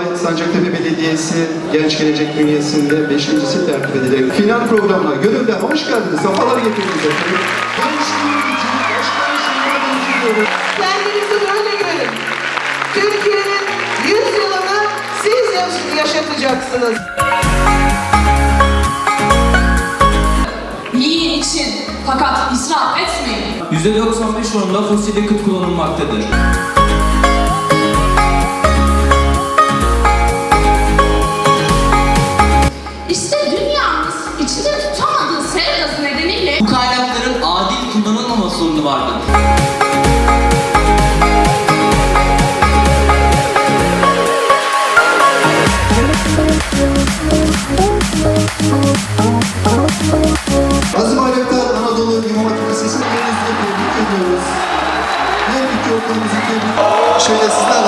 olay Sancaktepe Belediyesi Genç Gelecek bünyesinde beşincisi tertip edilen final programına gönülden hoş geldiniz. Safalar getirdiniz efendim. Kendinizi böyle görün. Türkiye'nin 100 yılını siz yaş- yaşatacaksınız. Yiyin için fakat israf etmeyin. %95 oranında fosil yakıt kullanılmaktadır. sorunu vardır. Aziz Bayraktar Anadolu İmam Hatip Lisesi'nin en üstüne tebrik ediyoruz. Hem iki okulumuzu tebrik ediyoruz. Şöyle sizler